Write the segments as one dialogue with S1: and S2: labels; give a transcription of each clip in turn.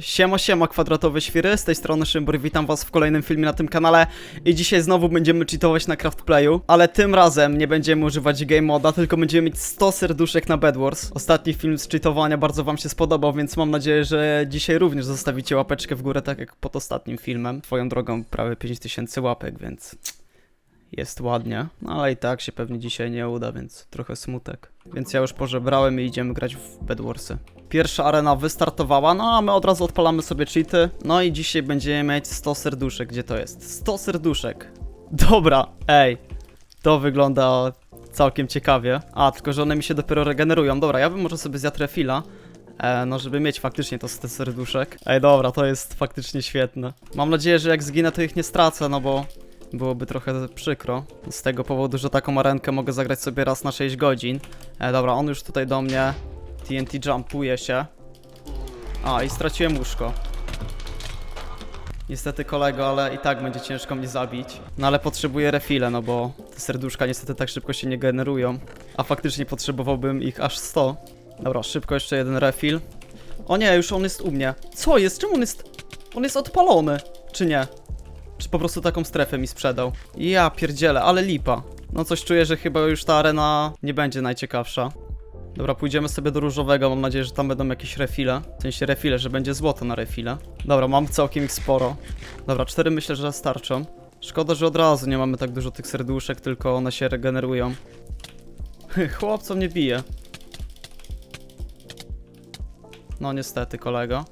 S1: Siema, siema, kwadratowe świry, z tej strony Szymbur, witam was w kolejnym filmie na tym kanale i dzisiaj znowu będziemy cheatować na Craftplayu, ale tym razem nie będziemy używać game moda, tylko będziemy mieć 100 serduszek na Bedwars. Ostatni film z cheatowania bardzo wam się spodobał, więc mam nadzieję, że dzisiaj również zostawicie łapeczkę w górę, tak jak pod ostatnim filmem. Twoją drogą prawie 5000 łapek, więc jest ładnie, no ale i tak się pewnie dzisiaj nie uda, więc trochę smutek. Więc ja już pożebrałem i idziemy grać w Bedwarsy. Pierwsza arena wystartowała, no a my od razu odpalamy sobie cheaty. No i dzisiaj będziemy mieć 100 serduszek, gdzie to jest? 100 serduszek. Dobra, ej, to wygląda całkiem ciekawie. A, tylko że one mi się dopiero regenerują. Dobra, ja bym może sobie zjadł refila. E, no, żeby mieć faktycznie to 100 serduszek. Ej, dobra, to jest faktycznie świetne. Mam nadzieję, że jak zginę, to ich nie stracę, no bo byłoby trochę przykro. Z tego powodu, że taką arenkę mogę zagrać sobie raz na 6 godzin. E, dobra, on już tutaj do mnie TNT jumpuje się. A, i straciłem łóżko. Niestety kolego, ale i tak będzie ciężko mnie zabić. No ale potrzebuję refile, no bo te serduszka niestety tak szybko się nie generują. A faktycznie potrzebowałbym ich aż 100. Dobra, szybko jeszcze jeden refil. O nie, już on jest u mnie. Co jest? Czemu on jest... On jest odpalony, czy nie? Czy po prostu taką strefę mi sprzedał? Ja pierdzielę, ale lipa. No coś czuję, że chyba już ta arena nie będzie najciekawsza. Dobra, pójdziemy sobie do różowego, mam nadzieję, że tam będą jakieś refile. W sensie refile, że będzie złoto na refile. Dobra, mam całkiem ich sporo. Dobra, cztery myślę, że starczą. Szkoda, że od razu nie mamy tak dużo tych serduszek, tylko one się regenerują. Chłopco mnie bije. No niestety, kolego.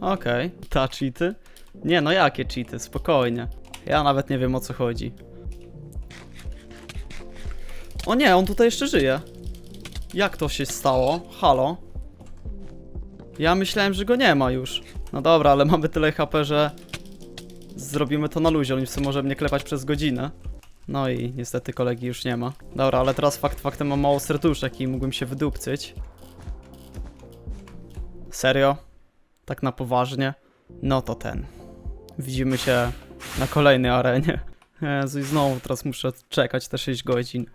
S1: Okej, ta cheaty? Nie, no jakie cheaty, spokojnie. Ja nawet nie wiem o co chodzi. O nie, on tutaj jeszcze żyje. Jak to się stało? Halo? Ja myślałem, że go nie ma już. No dobra, ale mamy tyle HP, że zrobimy to na luzie. On sobie może mnie klepać przez godzinę. No i niestety kolegi już nie ma. Dobra, ale teraz fakt faktem mam mało serduszek i mógłbym się wydupcyć. Serio? Tak na poważnie? No to ten. Widzimy się na kolejnej arenie. Jezu, i znowu teraz muszę czekać te 6 godzin.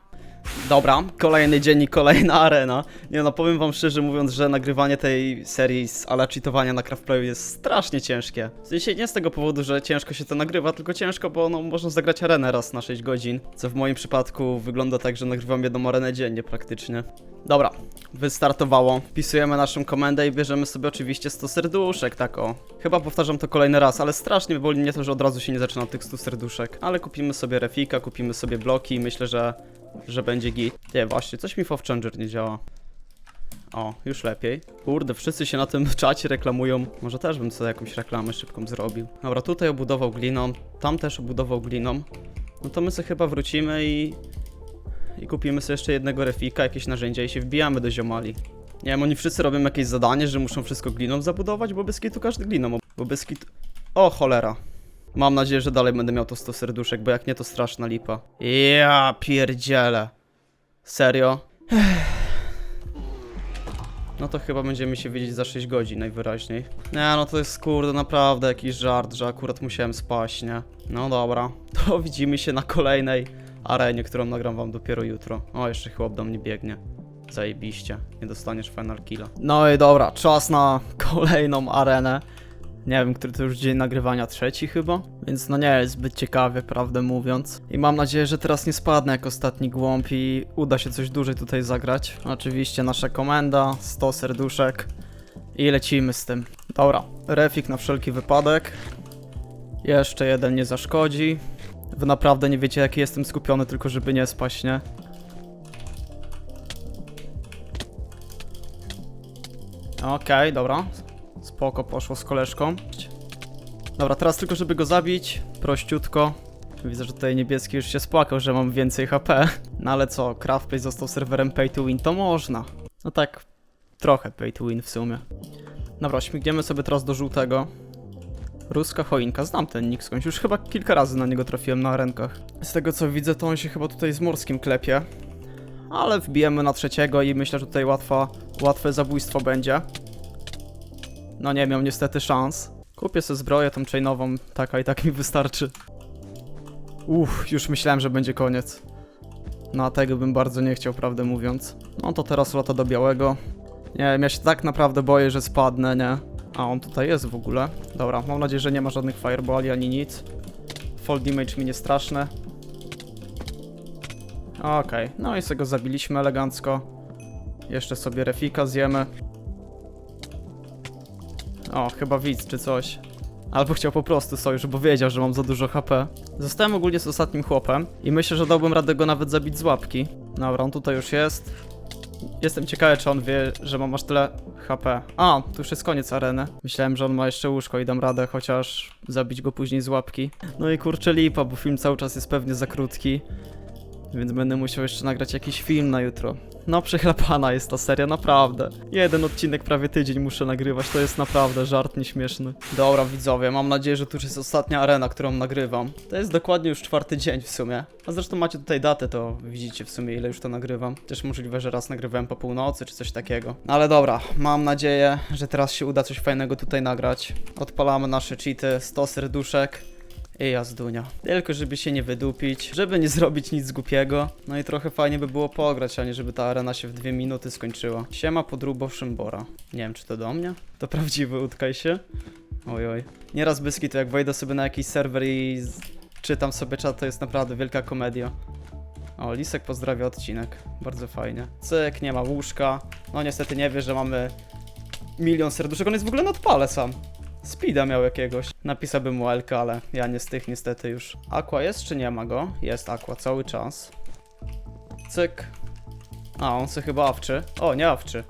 S1: Dobra, kolejny dzień i kolejna arena. Nie no, powiem wam szczerze mówiąc, że nagrywanie tej serii z ala na Craftplayu jest strasznie ciężkie. W sensie nie z tego powodu, że ciężko się to nagrywa, tylko ciężko, bo no, można zagrać arenę raz na 6 godzin. Co w moim przypadku wygląda tak, że nagrywam jedną arenę dziennie praktycznie. Dobra, wystartowało. Wpisujemy naszą komendę i bierzemy sobie oczywiście 100 serduszek, tak o. Chyba powtarzam to kolejny raz, ale strasznie boli mnie to, że od razu się nie zaczyna od tych 100 serduszek. Ale kupimy sobie refika, kupimy sobie bloki i myślę, że że będzie git. Nie, właśnie, coś mi FOV Changer nie działa. O, już lepiej. Kurde, wszyscy się na tym czacie reklamują. Może też bym sobie jakąś reklamę szybką zrobił. Dobra, tutaj obudował gliną, tam też obudował gliną. No to my sobie chyba wrócimy i... I kupimy sobie jeszcze jednego refika, jakieś narzędzia i się wbijamy do ziomali. Nie wiem, oni wszyscy robią jakieś zadanie, że muszą wszystko gliną zabudować, bo bez kitu każdy gliną, bo bez kitu... O, cholera. Mam nadzieję, że dalej będę miał to 100 serduszek, bo jak nie, to straszna lipa. Ja pierdzielę. Serio? No to chyba będziemy się widzieć za 6 godzin najwyraźniej. Nie, no to jest kurde naprawdę jakiś żart, że akurat musiałem spaść, nie? No dobra, to widzimy się na kolejnej arenie, którą nagram wam dopiero jutro. O, jeszcze chłop do mnie biegnie. Zajebiście, nie dostaniesz final killa. No i dobra, czas na kolejną arenę. Nie wiem, który to już dzień nagrywania, trzeci chyba? Więc no nie jest zbyt ciekawie, prawdę mówiąc. I mam nadzieję, że teraz nie spadnę jak ostatni głąb i uda się coś dłużej tutaj zagrać. Oczywiście nasza komenda, 100 serduszek i lecimy z tym. Dobra, refik na wszelki wypadek. Jeszcze jeden nie zaszkodzi. Wy naprawdę nie wiecie jaki jestem skupiony, tylko żeby nie spaść, nie? Okej, dobra. Spoko, poszło z koleżką. Dobra, teraz tylko żeby go zabić, prościutko. Widzę, że tutaj niebieski już się spłakał, że mam więcej HP. No ale co, Craftplay został serwerem pay to win, to można. No tak, trochę pay to win w sumie. Dobra, śmigniemy sobie teraz do żółtego. Ruska choinka, znam ten nick skądś, już chyba kilka razy na niego trafiłem na rękach. Z tego co widzę, to on się chyba tutaj z morskim klepie. Ale wbijemy na trzeciego i myślę, że tutaj łatwa, łatwe zabójstwo będzie. No nie miał niestety szans. Kupię sobie zbroję tą chainową, taka i tak mi wystarczy. Uff, już myślałem, że będzie koniec. No a tego bym bardzo nie chciał, prawdę mówiąc. No to teraz lata do białego. Nie wiem, ja się tak naprawdę boję, że spadnę, nie? A on tutaj jest w ogóle. Dobra, mam nadzieję, że nie ma żadnych fireballi ani nic. Fall damage mi nie straszne. Okej, no i sobie go zabiliśmy elegancko. Jeszcze sobie refika zjemy. O, chyba widz czy coś. Albo chciał po prostu sojusz, bo wiedział, że mam za dużo HP. Zostałem ogólnie z ostatnim chłopem i myślę, że dałbym radę go nawet zabić z łapki. Dobra, on tutaj już jest. Jestem ciekawy, czy on wie, że mam aż tyle HP. A, tu już jest koniec areny. Myślałem, że on ma jeszcze łóżko i dam radę chociaż zabić go później z łapki. No i kurczę lipa, bo film cały czas jest pewnie za krótki. Więc będę musiał jeszcze nagrać jakiś film na jutro. No, przechlapana jest ta seria, naprawdę. Jeden odcinek prawie tydzień muszę nagrywać, to jest naprawdę żart nieśmieszny. Dobra, widzowie, mam nadzieję, że tu już jest ostatnia arena, którą nagrywam. To jest dokładnie już czwarty dzień w sumie. A zresztą macie tutaj datę, to widzicie w sumie ile już to nagrywam. Też możliwe, że raz nagrywałem po północy czy coś takiego. No ale dobra, mam nadzieję, że teraz się uda coś fajnego tutaj nagrać. Odpalamy nasze cheaty, 100 serduszek. I jazdunia. Tylko żeby się nie wydupić, żeby nie zrobić nic głupiego. No i trochę fajnie by było pograć, a nie żeby ta arena się w dwie minuty skończyła. Siema podrubo Szymbora. Nie wiem, czy to do mnie? To prawdziwy, utkaj się. Oj, oj. Nieraz byski to jak wejdę sobie na jakiś serwer i czytam sobie czat, to jest naprawdę wielka komedia. O, Lisek pozdrawia odcinek. Bardzo fajnie. Cyk, nie ma łóżka. No niestety nie wie, że mamy milion serduszek. On jest w ogóle na odpale sam. Speeda miał jakiegoś. Napisałbym mu ale ja nie z tych niestety już. Aqua jest czy nie ma go? Jest Aqua cały czas. Cyk. A, on se chyba awczy. O, nie awczy.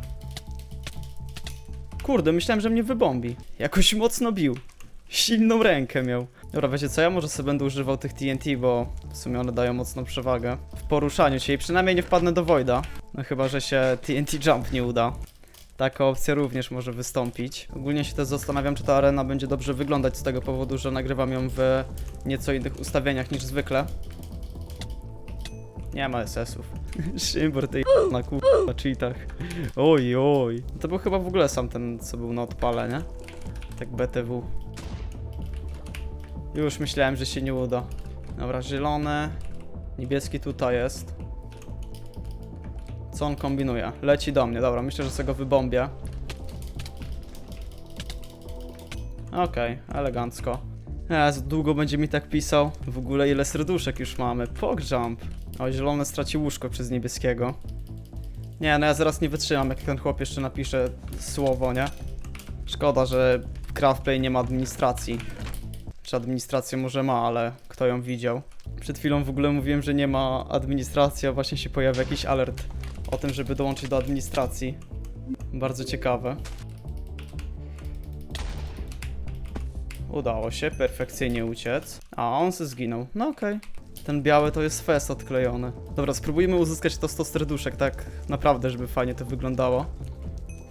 S1: Kurde, myślałem, że mnie wybombi. Jakoś mocno bił. Silną rękę miał. Dobra, wiecie co, ja może sobie będę używał tych TNT, bo w sumie one dają mocną przewagę w poruszaniu się i przynajmniej nie wpadnę do Voida. No chyba, że się TNT Jump nie uda. Taka opcja również może wystąpić. Ogólnie się też zastanawiam, czy ta arena będzie dobrze wyglądać z tego powodu, że nagrywam ją w nieco innych ustawieniach niż zwykle. Nie ma SS-ów. Szymbor tej na ku... na cheatach. Oj, oj. To był chyba w ogóle sam ten, co był na odpale, nie? Tak BTW. Już myślałem, że się nie uda. Dobra, zielony. Niebieski tutaj jest. Co on kombinuje? Leci do mnie, dobra, myślę, że sobie go wybombię. Okej, elegancko. Jezu, długo będzie mi tak pisał. W ogóle ile serduszek już mamy. Pogrzamp. O, zielone straci łóżko przez niebieskiego. Nie, no ja zaraz nie wytrzymam, jak ten chłop jeszcze napisze słowo, nie? Szkoda, że Craftplay nie ma administracji. Czy administrację może ma, ale kto ją widział? Przed chwilą w ogóle mówiłem, że nie ma administracji, a właśnie się pojawia jakiś alert o tym, żeby dołączyć do administracji. Bardzo ciekawe. Udało się perfekcyjnie uciec. A on se zginął. No okej. Ten biały to jest fest odklejony. Dobra, spróbujmy uzyskać to 100 serduszek, tak naprawdę, żeby fajnie to wyglądało.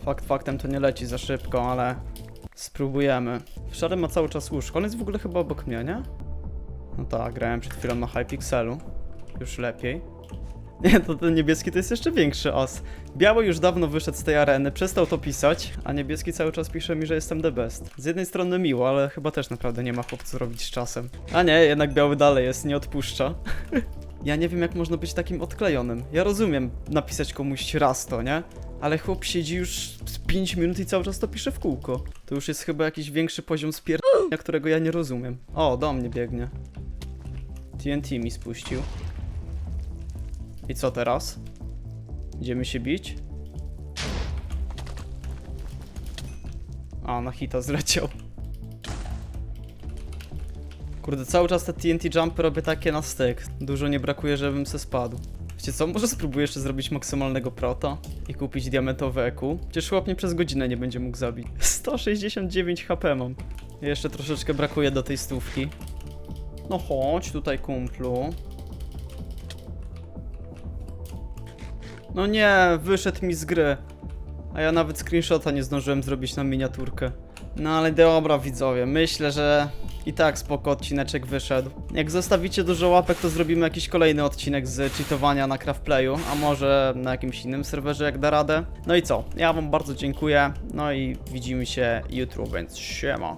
S1: Fakt faktem to nie leci za szybko, ale spróbujemy. Szary ma cały czas łóżko. On jest w ogóle chyba obok mnie, nie? No tak, grałem przed chwilą na Hypixelu. Już lepiej. Nie, to ten niebieski to jest jeszcze większy os. Biały już dawno wyszedł z tej areny, przestał to pisać, a niebieski cały czas pisze mi, że jestem the best. Z jednej strony miło, ale chyba też naprawdę nie ma chłopcu robić z czasem. A nie, jednak biały dalej jest, nie odpuszcza. ja nie wiem jak można być takim odklejonym. Ja rozumiem napisać komuś raz to, nie? Ale chłop siedzi już z 5 minut i cały czas to pisze w kółko. To już jest chyba jakiś większy poziom spierdolenia, którego ja nie rozumiem. O, do mnie biegnie. TNT mi spuścił. I co teraz? Idziemy się bić? A, na hita zleciał. Kurde, cały czas te TNT jumpy robię takie na styk. Dużo nie brakuje, żebym se spadł. Wiecie co, może spróbuję jeszcze zrobić maksymalnego prota i kupić diamentowe EQ. Przecież chłop przez godzinę nie będzie mógł zabić. 169 HP mam. Jeszcze troszeczkę brakuje do tej stówki. No chodź tutaj, kumplu. No nie, wyszedł mi z gry. A ja nawet screenshota nie zdążyłem zrobić na miniaturkę. No ale dobra widzowie, myślę, że i tak spoko odcineczek wyszedł. Jak zostawicie dużo łapek, to zrobimy jakiś kolejny odcinek z cheatowania na craftplayu, a może na jakimś innym serwerze jak da radę. No i co, ja wam bardzo dziękuję, no i widzimy się jutro, więc siema.